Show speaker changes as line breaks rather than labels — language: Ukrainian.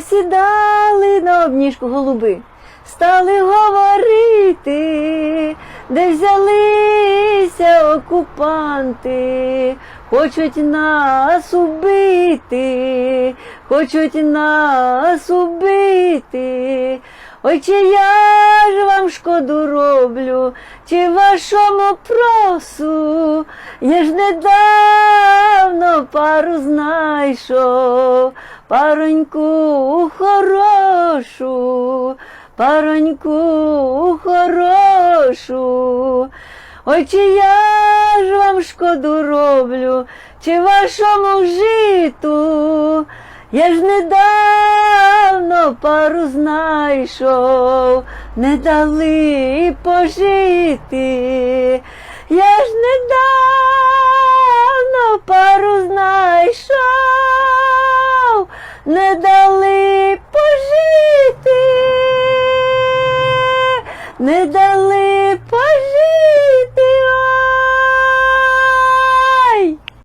Сідали на обніжку голуби, стали говорити, де взялися окупанти, хочуть нас убити, хочуть нас убити. Ой, чи я ж вам шкоду роблю, чи вашому просу, я ж недавно пару знайшов, пароньку хорошу, пароньку хорошу. Ой, чи я ж вам шкоду роблю, чи вашому житу, я ж недавно пару знайшов, не дали пожити. Я ж недавно не дали пожити, не дали пожити.